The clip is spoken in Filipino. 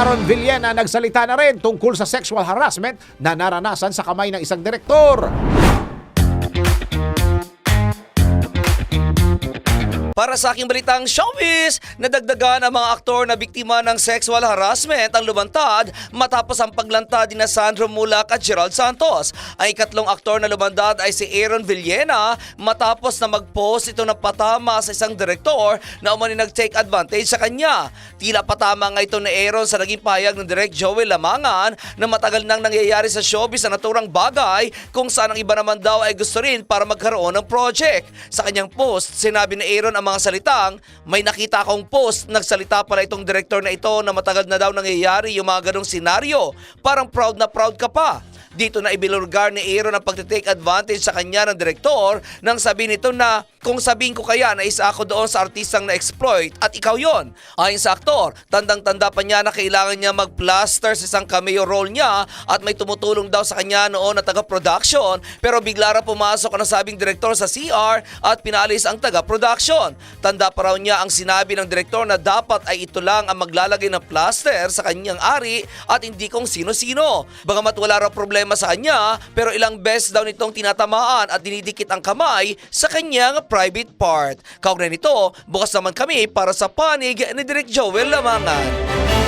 Aaron Villena nagsalita na rin tungkol sa sexual harassment na naranasan sa kamay ng isang direktor. Para sa aking balitang showbiz, nadagdagan ang mga aktor na biktima ng sexual harassment ang lumantad matapos ang paglantad ni Sandro Mulak at Gerald Santos. Ang ikatlong aktor na lumantad ay si Aaron Villena matapos na mag-post ito ng patama sa isang direktor na umani nag-take advantage sa kanya. Tila patama nga ito ni Aaron sa naging payag ng Direk Joey Lamangan na matagal nang nangyayari sa showbiz na naturang bagay kung saan ang iba naman daw ay gusto rin para magkaroon ng project. Sa kanyang post, sinabi ni Aaron ang mga salitang, may nakita akong post, nagsalita pala itong director na ito na matagal na daw nangyayari yung mga ganong senaryo. Parang proud na proud ka pa. Dito na ibilurgar ni Aaron ang pagtitake advantage sa kanya ng direktor nang sabihin nito na kung sabihin ko kaya na isa ako doon sa artistang na-exploit at ikaw yon. Ayon sa aktor, tandang-tanda pa niya na kailangan niya mag-plaster sa isang cameo role niya at may tumutulong daw sa kanya noon na taga-production pero bigla ra pumasok ang nasabing direktor sa CR at pinalis ang taga-production. Tanda pa raw niya ang sinabi ng direktor na dapat ay ito lang ang maglalagay ng plaster sa kanyang ari at hindi kung sino-sino. Bagamat wala raw problema sa kanya pero ilang beses daw nitong tinatamaan at dinidikit ang kamay sa kanyang private part. Kaugnay nito, bukas naman kami para sa panig ni Direk Joel Lamangan.